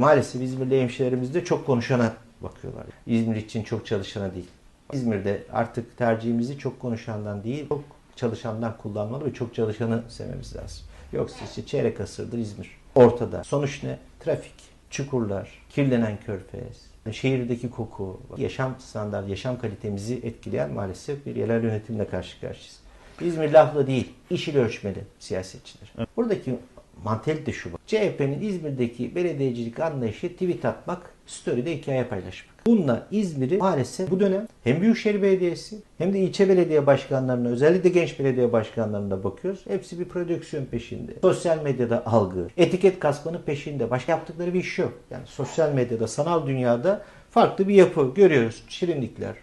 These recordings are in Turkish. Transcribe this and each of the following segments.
Maalesef İzmirli hemşehrilerimiz de çok konuşana bakıyorlar. İzmir için çok çalışana değil. İzmir'de artık tercihimizi çok konuşandan değil, çok çalışandan kullanmalı ve çok çalışanı sevmemiz lazım. Yoksa işte çeyrek asırdır İzmir. Ortada. Sonuç ne? Trafik, çukurlar, kirlenen körfez, şehirdeki koku, yaşam standart, yaşam kalitemizi etkileyen maalesef bir yerel yönetimle karşı karşıyayız. İzmir lafla değil, iş ile ölçmeli siyasetçiler. Buradaki mantalite şu. CHP'nin İzmir'deki belediyecilik anlayışı tweet atmak, story'de hikaye paylaşmak. Bununla İzmir'i maalesef bu dönem hem Büyükşehir Belediyesi hem de ilçe belediye başkanlarına özellikle genç belediye başkanlarına bakıyoruz. Hepsi bir prodüksiyon peşinde. Sosyal medyada algı, etiket kasmanın peşinde. Başka yaptıkları bir iş yok. Yani sosyal medyada, sanal dünyada farklı bir yapı görüyoruz. Şirinlikler,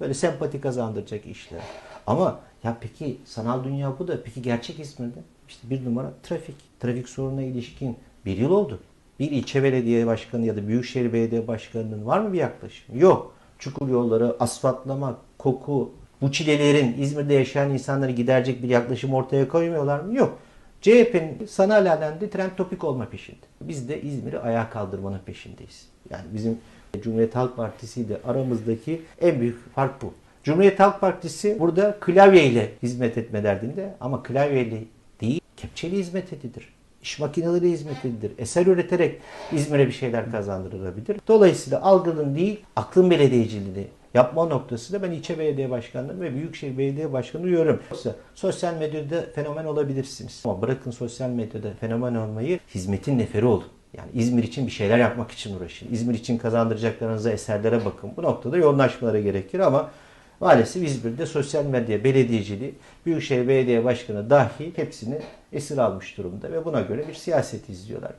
böyle sempati kazandıracak işler. Ama ya peki sanal dünya bu da peki gerçek İzmir'de? İşte bir numara trafik. Trafik sorununa ilişkin bir yıl oldu. Bir ilçe belediye başkanı ya da büyükşehir belediye başkanının var mı bir yaklaşım? Yok. Çukur yolları, asfaltlama, koku, bu çilelerin İzmir'de yaşayan insanları giderecek bir yaklaşım ortaya koymuyorlar mı? Yok. CHP'nin sanal alende trend topik olma peşinde. Biz de İzmir'i ayağa kaldırmanın peşindeyiz. Yani bizim Cumhuriyet Halk Partisi ile aramızdaki en büyük fark bu. Cumhuriyet Halk Partisi burada klavyeyle hizmet etme derdinde ama klavyeyle kepçeyle hizmet edilir. İş makineleriyle hizmet edilir. Eser üreterek İzmir'e bir şeyler kazandırılabilir. Dolayısıyla algının değil, aklın belediyeciliğini yapma noktasında ben ilçe belediye başkanlığı ve büyükşehir belediye başkanı uyuyorum. Yoksa sosyal medyada fenomen olabilirsiniz. Ama bırakın sosyal medyada fenomen olmayı hizmetin neferi olun. Yani İzmir için bir şeyler yapmak için uğraşın. İzmir için kazandıracaklarınıza eserlere bakın. Bu noktada yoğunlaşmalara gerekir ama maalesef İzmir'de sosyal medya belediyeciliği, Büyükşehir Belediye Başkanı dahi hepsini esir almış durumda ve buna göre bir siyaset izliyorlar.